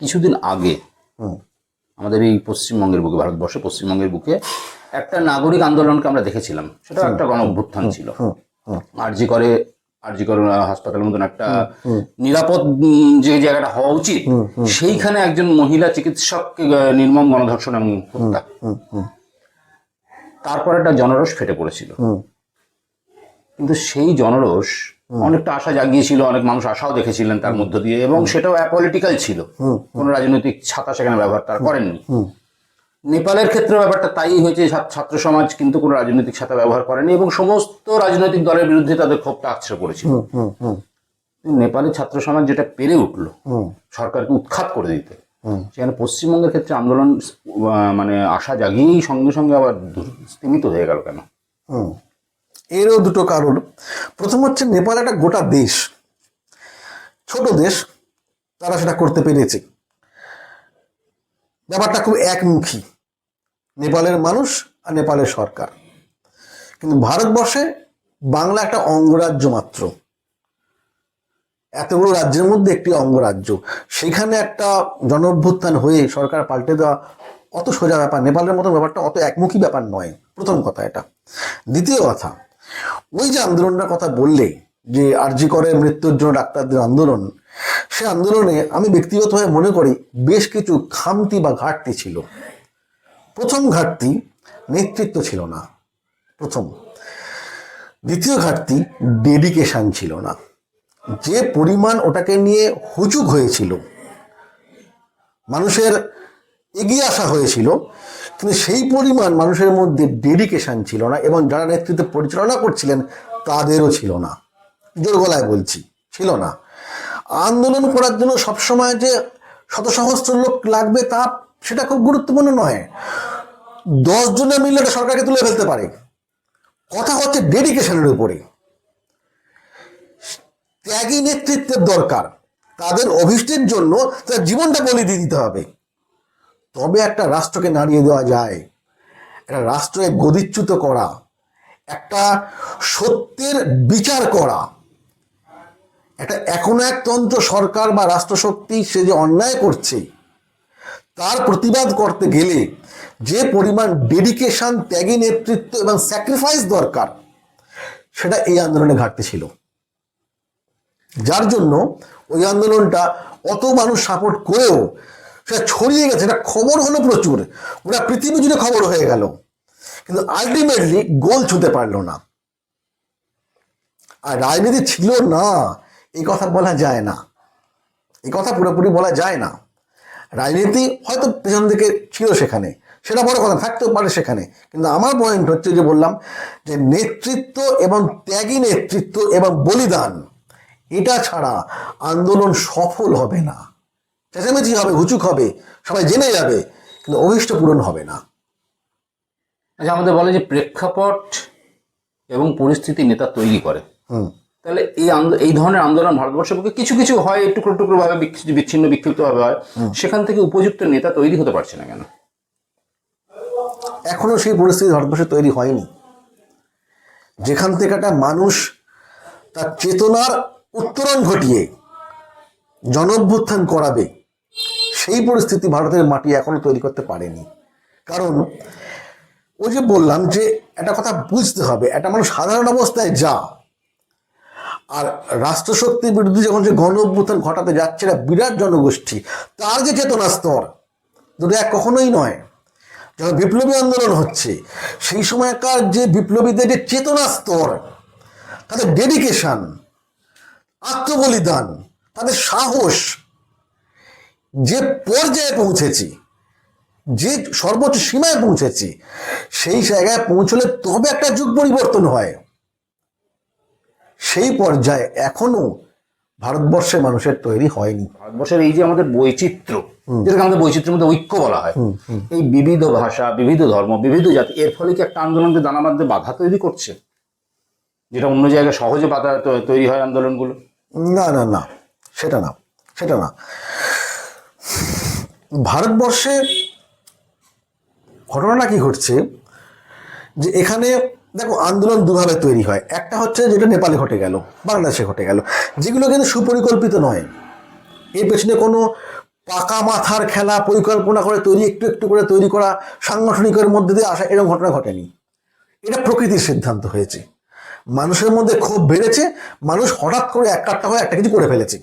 কিছুদিন আগে হুম। আমাদের এই পশ্চিমবঙ্গের বুকে ভারতবর্ষে পশ্চিমবঙ্গের বুকে একটা নাগরিক আন্দোলনকে আমরা দেখেছিলাম। সেটা একটা গণ অভ্যুত্থান ছিল। আরজি করে আরজি করে হাসপাতালের মতন একটা নিরাপদ যে জায়গাটা হওয়া উচিত সেইখানে একজন মহিলা চিকিৎসককে নির্মম গণধর্ষণ এবং হত্যা। তারপর একটা জনরস ফেটে পড়েছিল। কিন্তু সেই জনরস অনেকটা আশা জাগিয়েছিল অনেক মানুষ আশাও দেখেছিলেন তার মধ্য দিয়ে এবং সেটাও অ্যাপলিটিক্যাল ছিল। কোনো রাজনৈতিক ছাতা সেখানে ব্যবহার তারা করেননি। নেপালের ক্ষেত্রে ব্যাপারটা তাই হয়েছে ছাত্র- সমাজ কিন্তু কোনো রাজনৈতিক ছাতা ব্যবহার করেনি এবং সমস্ত রাজনৈতিক দলের বিরুদ্ধে তাদের ক্ষোভটা আছড়ে পড়েছিল। হুম কিন্তু নেপালের ছাত্র সমাজ যেটা পেরে উঠল সরকারকে উৎখাত করে দিতে। সেখানে পশ্চিমবঙ্গের ক্ষেত্রে আন্দোলন মানে আশা জাগিয়েই সঙ্গে সঙ্গে আবার স্তীমিত হয়ে গেল কেন? এরও দুটো কারণ। প্রথম হচ্ছে নেপাল একটা গোটা দেশ। ছোট দেশ, তারা সেটা করতে পেরেছে। ব্যাপারটা খুব একমুখী। নেপালের মানুষ আর নেপালের সরকার। কিন্তু ভারতবর্ষে বাংলা একটা অঙ্গরাজ্য মাত্র। এতগুলো রাজ্যের মধ্যে একটি অঙ্গরাজ্য। সেখানে একটা জন অভ্যুত্থান হয়ে সরকার পাল্টে দেওয়া অত সোজা ব্যাপার। নেপালের মতো ব্যাপারটা অত একমুখী ব্যাপার নয়। প্রথম কথা এটা। দ্বিতীয় কথা ওই যে আন্দোলনটার কথা বললে যে আরজি করে মৃত্যুর জন্য ডাক্তারদের আন্দোলন, সে আন্দোলনে আমি ব্যক্তিগতভাবে মনে করি বেশ কিছু খামতি বা ঘাটতি ছিল। প্রথম ঘাটতি নেতৃত্ব ছিল না। প্রথম। দ্বিতীয় ঘাটতি ডেডিকেশন ছিল না। যে পরিমাণ ওটাকে নিয়ে হুচুক হয়েছিল, মানুষের এগিয়ে আসা হয়েছিল, কিন্তু সেই পরিমাণ মানুষের মধ্যে ডেডিকেশন ছিল না এবং যারা নেতৃত্ব পরিচালনা করছিলেন তাদেরও ছিল না। জোর গলায় বলছি, ছিল না। আন্দোলন করার জন্য সবসময় যে শত সহস্র লোক লাগবে তা সেটা খুব গুরুত্বপূর্ণ নয়। দশ জনে মিললে একটা সরকারকে তুলে ফেলতে পারে। কথা হচ্ছে ডেডিকেশনের উপরে। ত্যাগী নেতৃত্বের দরকার। তাদের অভিষ্টের জন্য তার জীবনটা বলি দিয়ে দিতে হবে। তবে একটা রাষ্ট্রকে নাড়িয়ে দেওয়া যায়। একটা রাষ্ট্রকে গদিচ্যুত করা, একটা সত্যের বিচার করা। একটা এখনও এক তন্ত্র সরকার বা রাষ্ট্রশক্তি সে যে অন্যায় করছে, তার প্রতিবাদ করতে গেলে যে পরিমাণ ডেডিকেশন ত্যাগী নেতৃত্ব এবং স্যাক্রিফাইস দরকার, সেটা এই আন্দোলনে ঘাটতি ছিল। যার জন্য ওই আন্দোলনটা অত মানুষ সাপোর্ট করেও সেটা ছড়িয়ে গেছে এটা খবর হলো প্রচুর। ওটা পৃথিবী জুড়ে খবর হয়ে গেল। কিন্তু আলটিমেটলি গোল ছুঁতে পারল না। আর রাজনীতি ছিল না, এই কথা বলা যায় না। এই কথা পুরোপুরি বলা যায় না। রাজনীতি হয়তো পেছন দিকে ছিল সেখানে, সেটা বড় কথা, থাকতেও পারে সেখানে। কিন্তু আমার পয়েন্ট হচ্ছে যে বললাম যে নেতৃত্ব এবং ত্যাগী নেতৃত্ব এবং বলিদান, এটা ছাড়া আন্দোলন সফল হবে না। চেঁচামেচি হবে হুচুক হবে সবাই জেনে যাবে কিন্তু অভিষ্ট পূরণ হবে না। আচ্ছা আমাদের বলে যে প্রেক্ষাপট এবং পরিস্থিতি নেতা তৈরি করে। হুম। তাহলে এই এই ধরনের আন্দোলন ভারতবর্ষের বুকে কিছু কিছু হয় টুকরো টুকরো ভাবে বিচ্ছিন্ন বিক্ষিপ্ত ভাবে হয় সেখান থেকে উপযুক্ত নেতা তৈরি হতে পারছে না কেন? এখনও সেই পরিস্থিতি ভারতবর্ষে তৈরি হয়নি। যেখান থেকে একটা মানুষ তার চেতনার উত্তরণ ঘটিয়ে জনঅভ্যুত্থান করাবে সেই পরিস্থিতি ভারতের মাটি এখনও তৈরি করতে পারেনি। কারণ ওই যে বললাম যে একটা কথা বুঝতে হবে, একটা মানুষ সাধারণ অবস্থায় যা, আর রাষ্ট্রশক্তির বিরুদ্ধে যখন যে গণ অভ্যুত্থান ঘটাতে যাচ্ছে, এটা বিরাট জনগোষ্ঠী, তার যে চেতনা স্তর, দুটো এক কখনোই নয়। যখন বিপ্লবী আন্দোলন হচ্ছে, সেই সময়কার যে বিপ্লবীদের যে চেতনা স্তর, তাদের ডেডিকেশন আত্মবলিদান, তাদের সাহস যে পর্যায়ে পৌঁছেছি যে সর্বোচ্চ সীমায় পৌঁছেছি সেই জায়গায় পৌঁছলে তবে একটা যুগ পরিবর্তন হয়। সেই পর্যায়ে এখনও ভারতবর্ষের মানুষের তৈরি হয়নি। ভারতবর্ষের এই যে আমাদের বৈচিত্র্য যেটাকে আমাদের বৈচিত্র্যের মধ্যে ঐক্য বলা হয় এই বিবিধ ভাষা বিবিধ ধর্ম বিবিধ জাতি এর ফলে কি একটা আন্দোলনকে দানা বাঁধতে বাধা তৈরি করছে? যেটা অন্য জায়গায় সহজে বাধা তৈরি হয় আন্দোলনগুলো? না না না সেটা না সেটা না। ভারতবর্ষে ঘটনাটা কি ঘটছে? যে এখানে দেখো, আন্দোলন দুভাবে তৈরি হয়। একটা হচ্ছে যেটা নেপালে ঘটে গেল, বাংলাদেশে ঘটে গেল, যেগুলো কিন্তু সুপরিকল্পিত নয়। এর পেছনে কোনো পাকা মাথার খেলা পরিকল্পনা করে তৈরি, একটু একটু করে তৈরি করা, সাংগঠনিকের মধ্যে দিয়ে আসা, এরকম ঘটনা ঘটেনি। এটা প্রকৃতির সিদ্ধান্ত হয়েছে। মানুষের মধ্যে ক্ষোভ বেড়েছে, মানুষ হঠাৎ করে একটা হয়ে একটা কিছু করে ফেলেছে।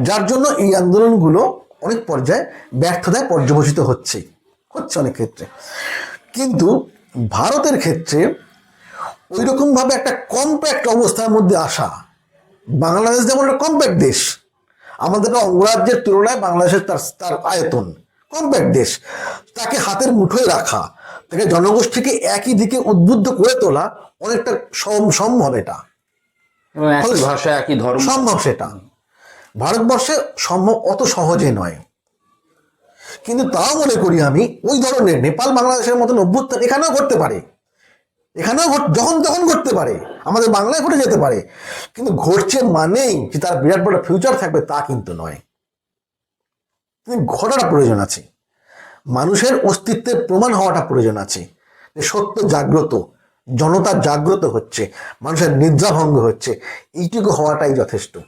যার জন্য এই আন্দোলনগুলো অনেক পর্যায়ে ব্যর্থতায় পর্যবসিত হচ্ছে হচ্ছে অনেক ক্ষেত্রে। কিন্তু ভারতের ক্ষেত্রে ওই রকমভাবে একটা কম্প্যাক্ট অবস্থার মধ্যে আসা বাংলাদেশ যেমন একটা কম্প্যাক্ট দেশ আমাদের অঙ্গরাজ্যের তুলনায় বাংলাদেশের তার তার আয়তন কম্প্যাক্ট দেশ তাকে হাতের মুঠোয় রাখা তাকে জনগোষ্ঠীকে একই দিকে উদ্বুদ্ধ করে তোলা অনেকটা সম- সম্ভব এটা। সম্ভব সেটা। ভারতবর্ষে সম্ভব অত সহজে নয়। কিন্তু তাও মনে করি আমি, ওই ধরনের নেপাল বাংলাদেশের মতন অভ্যুত্থান এখানেও ঘটতে পারে। এখানেও যখন তখন ঘটতে পারে, আমাদের বাংলায় ঘটে যেতে পারে। কিন্তু ঘটছে মানেই যে তার বিরাট বড় ফিউচার থাকবে তা কিন্তু নয়। ঘটাটা প্রয়োজন আছে। মানুষের অস্তিত্বের প্রমাণ হওয়াটা প্রয়োজন আছে। যে সত্য জাগ্রত, জনতা জাগ্রত হচ্ছে, মানুষের নিদ্রাভঙ্গ হচ্ছে, এইটুকু হওয়াটাই যথেষ্ট।